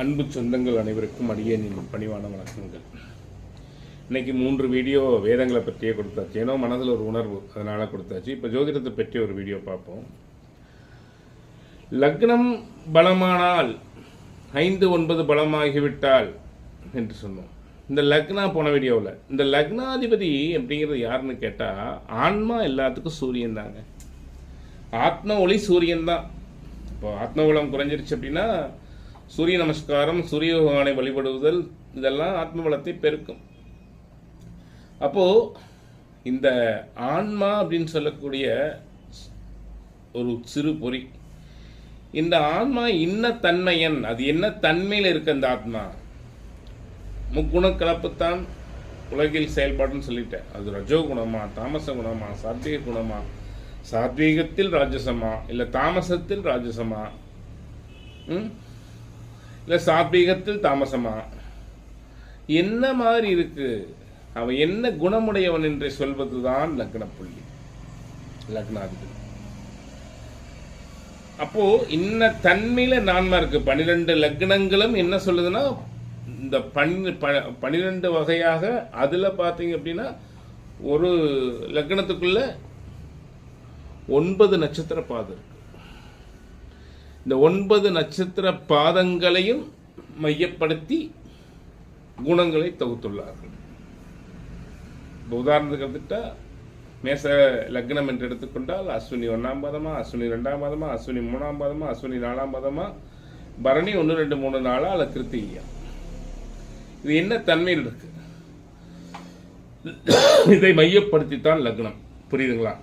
அன்பு சொந்தங்கள் அனைவருக்கும் அடியேனின் பணிவான வணக்கங்கள். இன்னைக்கு மூன்று வீடியோ வேதங்களை பற்றியே கொடுத்தாச்சு. ஏனோ மனதில் ஒரு உணர்வு அதனால் கொடுத்தாச்சு. இப்போ ஜோதிடத்தை பற்றி ஒரு வீடியோ பார்ப்போம். லக்னம் பலமானால் ஐந்து ஒன்பது பலமாகிவிட்டால் என்று சொன்னோம். இந்த லக்னா போன வீடியோவில் இந்த லக்னாதிபதி அப்படிங்கிறது யாருன்னு கேட்டால் ஆன்மா எல்லாத்துக்கும் சூரியன் தாங்க. ஆத்ம ஒளி சூரியன் தான். இப்போ ஆத்ம பலம் குறைஞ்சிருச்சு அப்படின்னா சூரிய நமஸ்காரம் சூரிய பகவானை வழிபடுவதல் இதெல்லாம் ஆத்ம பலத்தை பெருக்கும். அப்போ இந்த ஆன்மா அப்படின்னு சொல்லக்கூடிய ஒரு சிறு பொறி இந்த ஆன்மா இன்ன தன்மையன் அது என்ன தன்மையில் இருக்கு அந்த ஆத்மா? முக்குண கலப்புத்தான் உலகில் செயல்பாடுன்னு சொல்லிட்டேன். அது ரஜோ குணமா தாமச குணமா சாத்விக குணமா சாத்வீகத்தில் ராஜசமா இல்லை தாமசத்தில் ராஜசமா? ம்? இல்லை சாத்வீகத்தில் தாமசமா? என்ன மாதிரி இருக்கு? அவன் என்ன குணமுடையவன் என்று சொல்வதுதான் லக்ன புள்ளி லக்னாதிபதி. அப்போ இன்ன தன்மையில நான்மா இருக்கு. பன்னிரெண்டு லக்னங்களும் என்ன சொல்லுதுன்னா இந்த பன் ப- பன்னிரெண்டு வகையாக அதுல பாத்தீங்க அப்படின்னா ஒரு லக்னத்துக்குள்ள ஒன்பது நட்சத்திர பாதம் இருக்கு. இந்த ஒன்பது நட்சத்திர பாதங்களையும் மையப்படுத்தி குணங்களை தொகுத்துள்ளார்கள். இப்போ உதாரணத்துக்கு எடுத்துட்டா மேச லக்னம் என்று எடுத்துக்கொண்டால் அஸ்வினி ஒன்றாம் பாதமா அஸ்வினி ரெண்டாம் பாதமா அஸ்வினி மூணாம் பாதமா அஸ்வினி நாலாம் பாதமா பரணி ஒன்று ரெண்டு மூணு நாளா அல்ல கிருத்திகா இது என்ன தன்மையில் இருக்கு? இதை மையப்படுத்தித்தான் லக்னம். புரியுதுங்களா?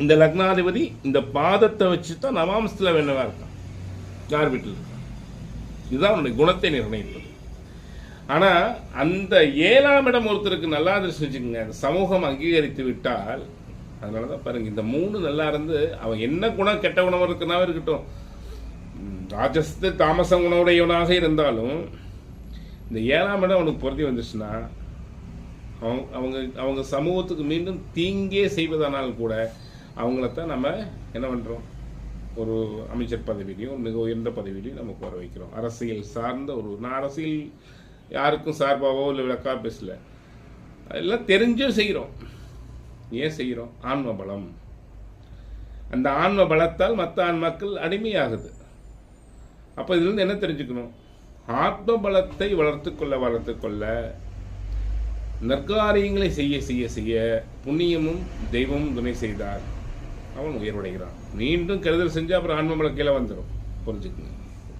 இந்த லக்னாதிபதி இந்த பாதத்தை வச்சு தான் நவாம்சத்தில் வேண்டவா இருக்கான். யார் வீட்டில் இருக்கான் இதுதான் அவனுடைய குணத்தை நிர்ணயிப்பது. ஆனால் அந்த ஏழாம் இடம் ஒருத்தருக்கு நல்லா இருந்துச்சு வச்சுக்கோங்க அந்த சமூகம் அங்கீகரித்து விட்டால் அதனாலதான் பாருங்க இந்த மூணு நல்லா இருந்து அவன் என்ன குணம் கெட்ட குணம் இருக்குனாவே இருக்கட்டும். ராஜஸ்து தாமச குணமுடையவனாக இருந்தாலும் இந்த ஏழாம் இடம் அவனுக்கு பொருத்தி வந்துச்சுன்னா அவங்க அவங்க அவங்க சமூகத்துக்கு மீண்டும் தீங்கே செய்வதானால் கூட அவங்களத்தான் நம்ம என்ன பண்ணுறோம் ஒரு அமைச்சர் பதவியிலையும் மிக உயர்ந்த பதவியிலையும் நமக்கு வர வைக்கிறோம். அரசியல் சார்ந்த ஒரு நான் அரசியல் யாருக்கும் சார்பாவோ இல்லை விளக்கா பேசல. அதெல்லாம் தெரிஞ்சும் செய்கிறோம். ஏன் செய்கிறோம்? ஆன்ம பலம். அந்த ஆன்ம பலத்தால் மற்ற ஆன்மாக்கள் அடிமையாகுது. அப்போ இதுலேருந்து என்ன தெரிஞ்சுக்கணும்? ஆத்ம பலத்தை வளர்த்து கொள்ள வளர்த்து கொள்ள நற்காரியங்களை செய்ய செய்ய செய்ய புண்ணியமும் தெய்வமும் துணை செய்தார். அவன் உயர்வடைகிறான். மீண்டும் கருதல் செஞ்சு அப்புறம் ஆன்மமலை கீழே வந்துடும் புரிஞ்சுக்குங்க.